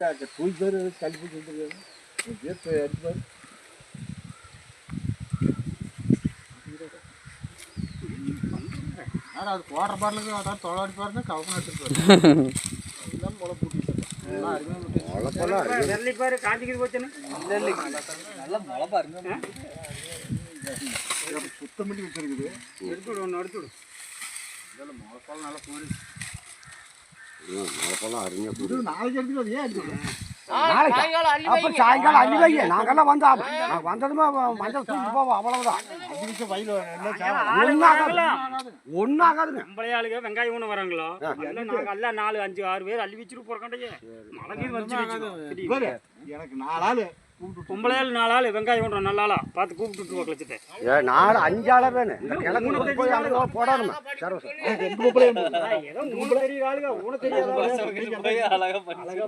கல்வி சொல்லிருக்காங்க பேர் போய் அடிச்சு பாரு ஆனால் அது போடுற பாடலுக்கு அதாவது தொழிலாடி பாருங்க கவனம் எடுத்துட்டு முளை காஞ்சிக்கிது போச்சுன்னு. நல்லா பாருங்க சுத்தம் பண்ணி வச்சிருக்குது. எடுத்து விடு ஒன்று எடுத்து விடு இதெல்லாம் முளைப்பால் நல்லா பூரி. மழைப்பெல்லாம் அருமையாக இது நாளைக்கு எடுத்துட்டு அது ஏன் எடுத்துட்டு அப்ப சாயங்காலம் அள்ளி வைங்க. நாங்கெல்லாம் வந்தா நாங்க வந்ததுமே மஞ்சள் தூக்கி போவோம் அவ்வளவுதான். அஞ்சு நிமிஷம் வயல் என்ன ஒன்னாகாது ஒன்னாகாதுங்க நம்மளையாளுங்க வெங்காயம் ஒன்று வராங்களோ? நாங்கள் எல்லாம் நாலு அஞ்சு ஆறு பேர் அள்ளி வச்சுட்டு போகிறக்காண்டையே மழை வந்து பாரு, எனக்கு நாலு ஆளு. பொம்பளையாள் நாலு ஆள் வெங்காயம் ஒன்று நல்ல ஆளா பார்த்து கூப்பிட்டு வச்சுட்டு ஏ, நாலு அஞ்சாள வேணும் இந்த கிழக்கு போய் அங்க போடணுமா சர்வசம் ஏதோ மூணு பெரிய ஆளுங்க ஊன தெரியாத அழகா பண்ணி